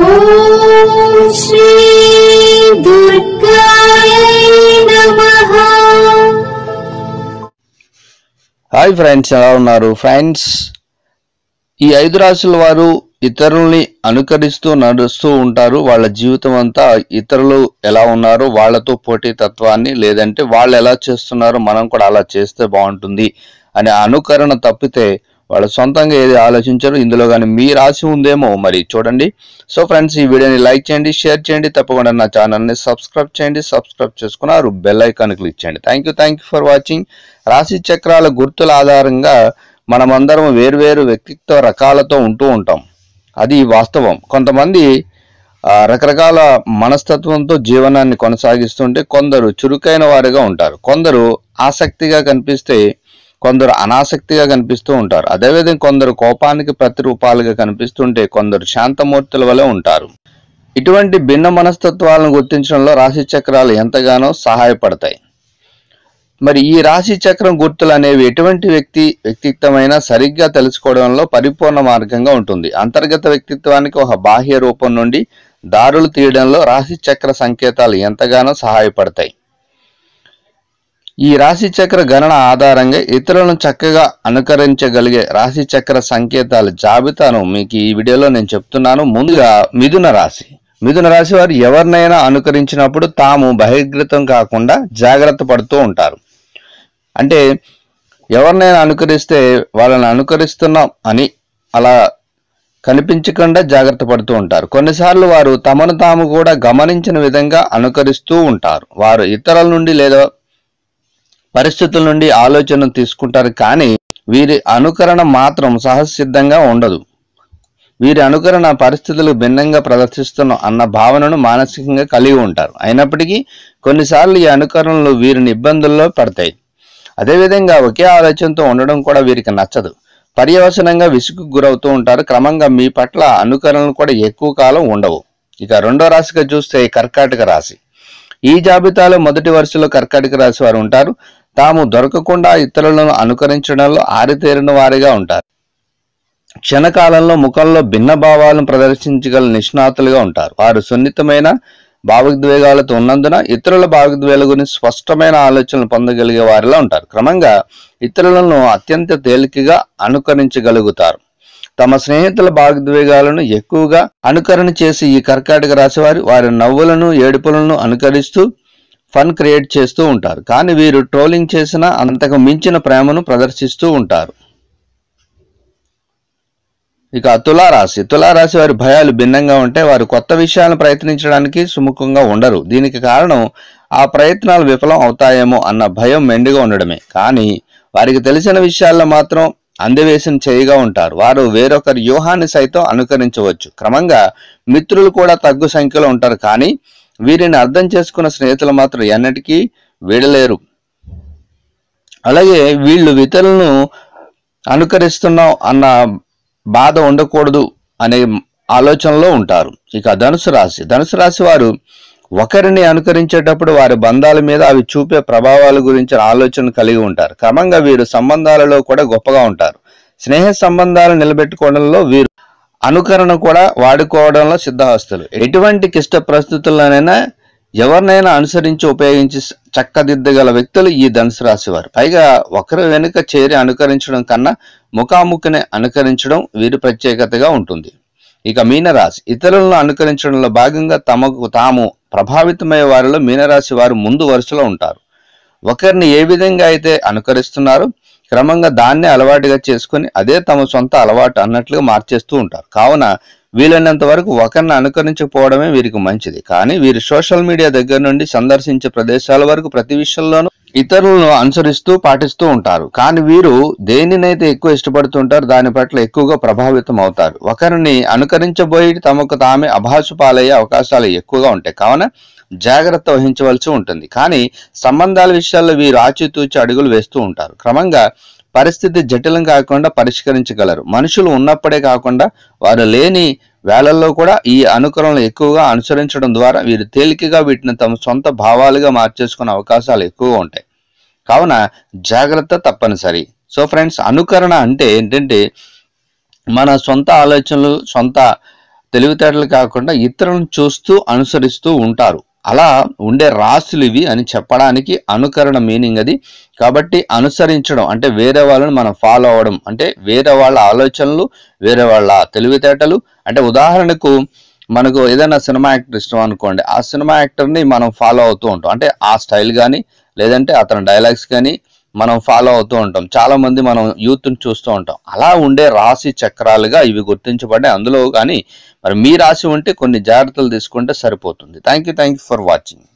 Hi friends ఎలా ఉన్నారు? Friends ఈ ఐదు రాశుల వారు ఇతరుల్ని అనుకరిస్తూ నడుస్తూ ఉంటారు. వాళ్ళ జీవితం అంతా ఇతరులు ఎలా ఉన్నారో వాళ్ళతో పోటీ తత్వాన్ని లేదంటే వాళ్ళు ఎలా చేస్తున్నారో మనం కూడా అలా చేస్తే బాగుంటుంది. అనే అనుకరణ తప్పితే వాళ్ళు సొంతంగా ఏది ఆలోచించరు ఇందులో కానీ మీ రాసి ఉందేమో మరి చూడండి. సో ఫ్రెండ్స్ ఈ వీడియోని లైక్ చేయండి షేర్ చేయండి తప్పకుండా నా ఛానల్ని సబ్స్క్రైబ్ చేయండి సబ్స్క్రైబ్ చేసుకున్నారు బెల్ ఐకాన్ క్లిక్ చేయండి. Thank you thank you for watching రాశి చక్రాల గుర్తుల ఆధారంగా మనమందరం వేర్వేరు వ్యక్తిత్వ రకాలతో ఉంటూ ఉంటాం. అది వాస్తవం. కొంతమంది రకరకాల మనస్తత్వంతో జీవనాన్ని కొనసాగిస్తుంటే కొందరు చురుకైన వారిగా ఉంటారు. కొందరు ఆసక్తిగా కనిపిస్తే కొందరు అనాసక్తిగా కనిపిస్తూ ఉంటారు. అదేవిధంగా కొందరు కోపానికి ప్రతిరూపాలుగా కనిపిస్తుంటే కొందరు శాంతమూర్తుల వలె ఉంటారు. ఇటువంటి భిన్న మనస్తత్వాలను గుర్తించడంలో రాశి చక్రాలు ఎంతగానో సహాయపడతాయి. మరి ఈ రాశి చక్రం గుర్తులు అనేవి ఎటువంటి వ్యక్తి వ్యక్తిత్వమైనా సరిగ్గా తెలుసుకోవడంలో పరిపూర్ణ మార్గంగా ఉంటుంది. అంతర్గత వ్యక్తిత్వానికి ఒక బాహ్య రూపం నుండి దారులు తీయడంలో రాశి చక్ర సంకేతాలు ఎంతగానో సహాయపడతాయి. ఈ రాశిచక్ర గణన ఆధారంగా ఇతరులను చక్కగా అనుకరించగలిగే రాశి చక్ర సంకేతాల జాబితాను మీకు ఈ వీడియోలో నేను చెప్తున్నాను. ముందుగా మిథున రాశి. మిథున రాశి వారు ఎవరినైనా అనుకరించినప్పుడు తాము బహిర్గతం కాకుండా జాగ్రత్త పడుతూ ఉంటారు. అంటే ఎవరినైనా అనుకరిస్తే వాళ్ళని అనుకరిస్తున్నాం అని అలా కనిపించకుండా జాగ్రత్త పడుతూ ఉంటారు. కొన్నిసార్లు వారు తమను తాము కూడా గమనించిన విధంగా అనుకరిస్తూ ఉంటారు. వారు ఇతరుల నుండి లేదా పరిస్థితుల నుండి ఆలోచన తీసుకుంటారు కానీ వీరి అనుకరణ మాత్రం సహసిద్ధంగా ఉండదు. వీరి అనుకరణ పరిస్థితులు భిన్నంగా ప్రదర్శిస్తున్న అన్న భావనను మానసికంగా కలిగి ఉంటారు. అయినప్పటికీ కొన్నిసార్లు ఈ అనుకరణలు వీరిని ఇబ్బందుల్లో పడతాయి. అదేవిధంగా ఒకే ఆలోచనతో ఉండడం కూడా వీరికి నచ్చదు. పర్యవసనంగా విసుగు గురవుతూ ఉంటారు. క్రమంగా మీ పట్ల అనుకరణలు కూడా ఎక్కువ కాలం ఉండవు. ఇక రెండో రాశిగా చూస్తే కర్కాటక రాశి. ఈ జాబితాలో మొదటి వరుసలో కర్కాటక రాశి వారు ఉంటారు. తాము దొరకకుండా ఇతరులను అనుకరించడంలో ఆరితేరిన వారిగా ఉంటారు. క్షణకాలంలో ముఖంలో భిన్న భావాలను ప్రదర్శించగల నిష్ణాతులుగా ఉంటారు. వారు సున్నితమైన భావోద్వేగాలతో ఉన్నందున ఇతరుల భావోద్వేగాల గురించి స్పష్టమైన ఆలోచనలు పొందగలిగే వారిలా ఉంటారు. క్రమంగా ఇతరులను అత్యంత తేలికగా అనుకరించగలుగుతారు. తమ స్నేహితుల భావోద్వేగాలను ఎక్కువగా అనుకరణ చేసి ఈ కర్కాటక రాశివారి వారి నవ్వులను ఏడుపులను అనుకరిస్తూ ఫన్ క్రియేట్ చేస్తూ ఉంటారు. కానీ వీరు ట్రోలింగ్ చేసిన అంతకు మించిన ప్రేమను ప్రదర్శిస్తూ ఉంటారు. ఇక తులారాశి. తులారాశి వారి భయాలు భిన్నంగా ఉంటే వారు కొత్త విషయాలను ప్రయత్నించడానికి సుముఖంగా ఉండరు. దీనికి కారణం ఆ ప్రయత్నాలు విఫలం అవుతాయేమో అన్న భయం మెండుగా ఉండడమే. కానీ వారికి తెలిసిన విషయాల్లో మాత్రం అందవేసిన చేయిగా ఉంటారు. వారు వేరొకరి వ్యూహాన్ని సైతం అనుకరించవచ్చు. క్రమంగా మిత్రులు కూడా తగ్గు సంఖ్యలో ఉంటారు. కానీ వీరిని అర్థం చేసుకున్న స్నేహితులు మాత్రం ఎన్నటికీ వీడలేరు. అలాగే వీళ్ళు ఇతరులను అనుకరిస్తున్నాం అన్న బాధ ఉండకూడదు అనే ఆలోచనలో ఉంటారు. ఇక ధనుసు రాశి. ధనుసు రాశి వారు ఒకరిని అనుకరించేటప్పుడు వారి బంధాల మీద అవి చూపే ప్రభావాల గురించి ఆలోచన కలిగి ఉంటారు. క్రమంగా వీరు సంబంధాలలో కూడా గొప్పగా ఉంటారు. స్నేహ సంబంధాలు నిలబెట్టుకోవడంలో వీరు అనుకరణ కూడా వాడుకోవడంలో సిద్ధహస్తులు. ఎటువంటి క్లిష్ట పరిస్థితుల్లోనైనా ఎవరినైనా అనుసరించి ఉపయోగించి చక్కదిద్దగల వ్యక్తులు ఈ ధనుసు రాశి వారు. పైగా ఒకరి వెనుక చేరి అనుకరించడం కన్నా ముఖాముఖిని అనుకరించడం వీరి ప్రత్యేకతగా ఉంటుంది. ఇక మీనరాశి. ఇతరులను అనుకరించడంలో భాగంగా తమకు తాము ప్రభావితమయ్యే వారిలో మీనరాశి వారు ముందు వరుసలో ఉంటారు. ఒకరిని ఏ విధంగా అయితే అనుకరిస్తున్నారు క్రమంగా దాన్నే అలవాటుగా చేసుకొని అదే తమ సొంత అలవాటు అన్నట్లుగా మార్చేస్తూ ఉంటారు. కావున వీలైనంత వరకు ఒకరిని అనుకరించకపోవడమే వీరికి మంచిది. కానీ వీరు సోషల్ మీడియా దగ్గర నుండి సందర్శించే ప్రదేశాల వరకు ప్రతి విషయంలోనూ ఇతరులను అనుసరిస్తూ పాటిస్తూ ఉంటారు. కానీ వీరు దేనినైతే ఎక్కువ ఇష్టపడుతుంటారు దాని పట్ల ఎక్కువగా ప్రభావితం అవుతారు. ఒకరిని అనుకరించబోయి తమకు తామే అభాసు పాలయ్యే అవకాశాలు ఎక్కువగా ఉంటాయి. కావున జాగ్రత్త వహించవలసి ఉంటుంది. కానీ సంబంధాల విషయాల్లో వీరు ఆచితూచి అడుగులు వేస్తూ ఉంటారు. క్రమంగా పరిస్థితి జటిలం కాకుండా పరిష్కరించగలరు. మనుషులు ఉన్నప్పుడే కాకుండా వారు లేని వేళల్లో కూడా ఈ అనుకరణలు ఎక్కువగా అనుసరించడం ద్వారా వీరు తేలికగా వీటిని తమ సొంత భావాలుగా మార్చేసుకునే అవకాశాలు ఎక్కువగా ఉంటాయి. కావున జాగ్రత్త తప్పనిసరి. సో ఫ్రెండ్స్ అనుకరణ అంటే ఏంటంటే మన సొంత ఆలోచనలు సొంత తెలివితేటలు కాకుండా ఇతరులను చూస్తూ అనుసరిస్తూ ఉంటారు. అలా ఉండే రాసులు ఇవి అని చెప్పడానికి అనుకరణ మీనింగ్ అది. కాబట్టి అనుసరించడం అంటే వేరే వాళ్ళని మనం ఫాలో అవ్వడం. అంటే వేరే వాళ్ళ ఆలోచనలు వేరే వాళ్ళ తెలివితేటలు. అంటే ఉదాహరణకు మనకు ఏదైనా సినిమా యాక్టర్ ఇష్టం అనుకోండి ఆ సినిమా యాక్టర్ని మనం ఫాలో అవుతూ ఉంటాం. అంటే ఆ స్టైల్ కానీ లేదంటే అతని డైలాగ్స్ కానీ మనం ఫాలో అవుతూ ఉంటాం. చాలా మంది మనం యూత్ని చూస్తూ ఉంటాం. అలా ఉండే రాశి చక్రాలుగా ఇవి గుర్తించబడ్డాయి. అందులో కానీ మరి మీ రాశి ఉంటే కొన్ని జాగ్రత్తలు తీసుకుంటే సరిపోతుంది. Thank you thank you for watching